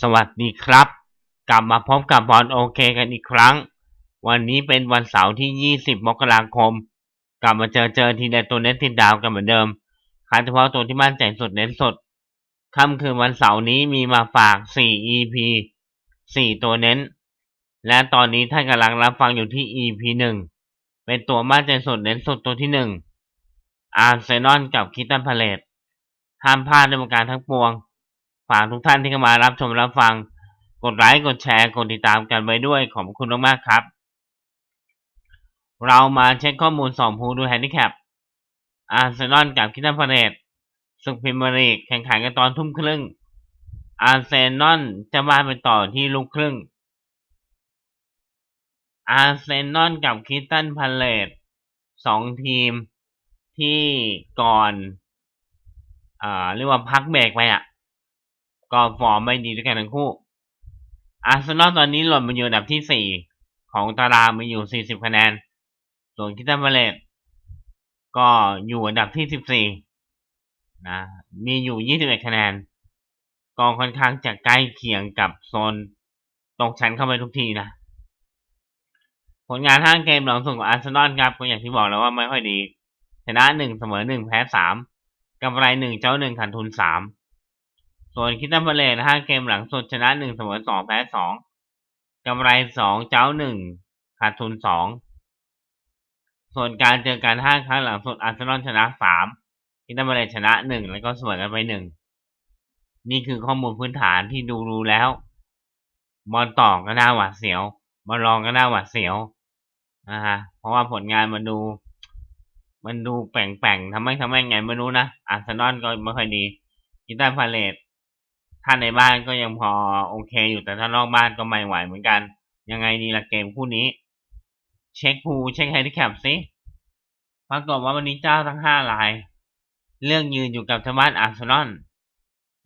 สวัสดีครับ กลับมาพบกับบอลโอเคกันอีกครั้ง วันนี้เป็นวันเสาร์ที่ 20 มกราคม กลับมาเจอเจอทีเด็ดตัวเน้นติดดาวกันเหมือนเดิมคัดเฉพาะตัวที่มั่นใจสุดเน้นสดค่ำคืนวันเสาร์นี้มีมาฝาก 4 EP 4 ตัวเน้น และตอนนี้ท่านกำลังรับฟังอยู่ที่ EP 1 เป็นตัวมั่นใจสุดเน้นสดตัวที่ 1 อาร์เซนอลกับคิตตันพาเลตห้ามพลาดในวงการทั้งปวง ฝากทุกท่านที่เข้ามารับชมรับฟัง กดไลค์กดแชร์กดติดตามกันไว้ด้วยขอบคุณมากๆครับ เรามาเช็คข้อมูลสองภูดูแฮนดิแคปอาร์เซนอลกับคิตันพาเลตศึกพรีเมียร์ลีกแข่งขันกันตอนทุ่มครึ่ง อาร์เซนอลจะมาไปต่อที่ลูกครึ่ง อาร์เซนอลกับคิตันพาเลตสองทีมที่ก่อน อ่า เรียกว่าพักเบรกไปอะ ก็ฟอร์มไม่ดีด้วยกันทั้งคู่ อาร์เซนอลตอนนี้หล่นมาอยู่อันดับที่สี่ของตารางมีอยู่ 40 คะแนน ส่วนคิตตันพาเลตก็อยู่อันดับที่ 14 นะ มีอยู่ 21 คะแนน ก็ค่อนข้างจะใกล้เคียงกับโซนตกชั้นเข้าไปทุกทีนะ ผลงานห้างเกมหลังสุดของอาร์เซนอลครับก็อย่างที่บอกแล้วว่าไม่ค่อยดี ชนะ1เสมอ1แพ้3กำไร1เจ้า1ขาดทุน3 ส่วนคิตตันพาเลตห้าเกมหลังสุดชนะ1เสมอ2แพ้2กำไร2เจ้า1ขาดทุน2ส่วนการเจอกันห้าครั้งหลังสุดอาร์เซนอลชนะ3คิตตันพาเลตชนะ1แล้วก็เสมอกันไป1นี่คือข้อมูลพื้นฐานที่ดูดูแล้วบอลต่อก็น่าหวาดเสียวบอลรองก็น่าหวาดเสียวนะฮะเพราะว่าผลงานมันดู มันดูแปลงๆทำไมทำไมไงไม่รู้นะอาร์เซนอลก็ไม่ค่อยดีกิตันพาเลต ถ้าในบ้านก็ยังพอโอเคอยู่แต่ถ้านอกบ้านก็ไม่ไหวเหมือนกัน ยังไงดีละเกมคู่นี้ เช็คพูเช็คไฮที่แคปซิปรากฏว่าวันนี้เจ้าทั้งห้าราย เรื่องยืนอยู่กับทางบ้านอาร์เซนอล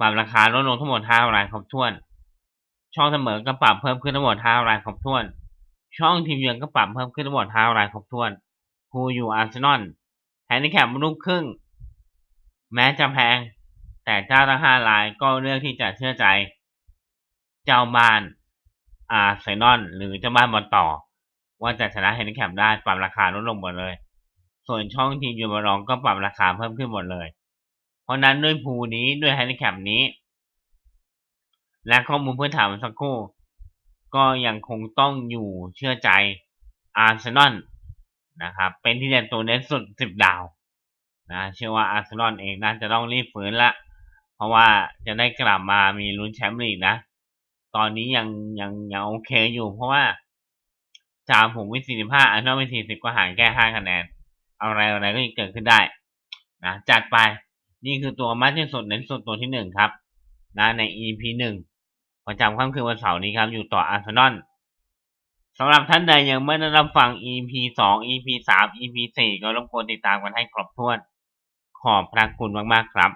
ปรับราคาลดลงทั้งหมดห้ารายครบถ้วน ช่องเสมอก็ปรับเพิ่มขึ้นทั้งหมดห้ารายครบถ้วน ช่องทีมเยือนก็ปรับเพิ่มขึ้นทั้งหมดห้ารายครบถ้วนพูอยู่อาร์เซนอลแฮนดิแคปลูกครึ่ง แม้จะแพง แต่เจ้าทั้งห้ารายก็เลือกที่จะเชื่อใจ เจ้าบ้านอาร์เซนอลหรือเจ้าบ้านบอลต่อ ว่าจะชนะแฮนดิแคปได้ปรับราคาลดลงหมดเลย ส่วนช่องทีมยูบารองก็ปรับราคาเพิ่มขึ้นหมดเลย เพราะนั้นด้วยภูนี้ด้วยแฮนดิแคปนี้ และข้อมูลพื้นฐานเมื่อสักครู่ ก็ยังคงต้องอยู่เชื่อใจอาร์เซนอลนะครับ เป็นที่เด่นตัวเน้นสุดสิบดาวนะเชื่อว่าอาร์เซนอลเองน่าจะต้องรีบฟื้นละ เพราะว่าจะได้กลับมามีลุ้นแชมป์ลีกนะ ตอนนี้ยังยังยังโอเคอยู่ เพราะว่าจามผมวิสี่สิบห้าอันนอวิสี่สิบก็ห่างแค่ห้าคะแนน อะไรอะไรก็ยังเกิดขึ้นได้นะจัดไปนี่คือตัวมัดที่สุดเน้นสุดตัวที่หนึ่งครับ นะใน EP หนึ่งประจำค่ำคืนวันเสาร์นี้ครับ อยู่ต่ออาร์เซนอลสำหรับท่านใดยังไม่ได้รับฟัง EP สอง EP สาม EP สี่ก็รบกวนติดตามกันให้ครบถ้วน ขอบพระคุณมาก ๆ ครับ